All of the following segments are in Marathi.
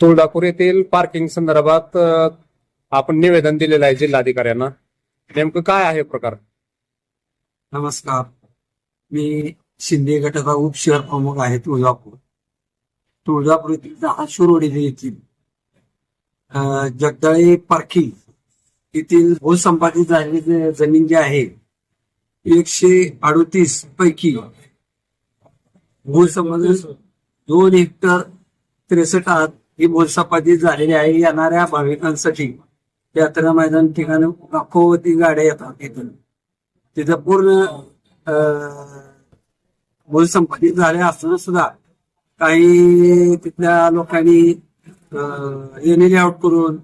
तुळजापूर येथील पार्किंग संदर्भात आपण निवेदन दिलेलं आहे जिल्हाधिकाऱ्यांना. नेमकं काय आहे प्रकार? नमस्कार. मी शिंदे गटाचा उप शहर प्रमुख आहे तुळजापूर. तुळजापूर येथील दहा रोडे येथील अं, जगदाळे पार्किंग येथील भूसंपादित झालेली जमीन जी आहे एकशे अडोतीस पैकी भूसंपादित दोन हेक्टर त्रेसष्ट आत ही भूसंपादित झालेली आहे. येणाऱ्या भाविकांसाठी यात्रा मैदान ठिकाणी लाखोवधी गाड्या येतात इथून तिथं पूर्ण भूसंपादित झाले असताना सुद्धा काही तिथल्या लोकांनी येणे आउट करून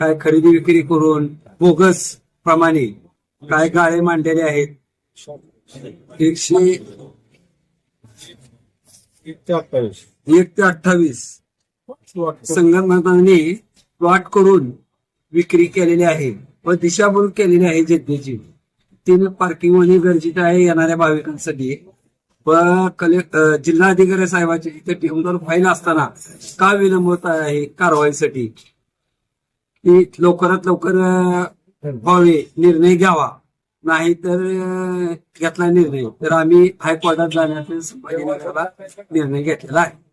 काय खरेदी विक्री करून बोगस प्रमाणे काय गाळे मांडलेले आहेत. एकशे एक ते अठ्ठावीस. संगणकाने प्लॉट करून विक्री केलेली आहे. व दिशाभूल केलेली आहे जनतेची तीन पार्किंग होणे गरजेचे आहे येणाऱ्या भाविकांसाठी. व कलेक्ट जिल्हाधिकारी साहेबांची इथे टेबलवर फाईल असताना का विलंब होत आहे कारवाईसाठी? की लवकरात लवकर व्हावे निर्णय घ्यावा. नाही तर घेतला निर्णय. तर आम्ही हायकोर्टात जाण्याचा निर्णय घेतलेला आहे.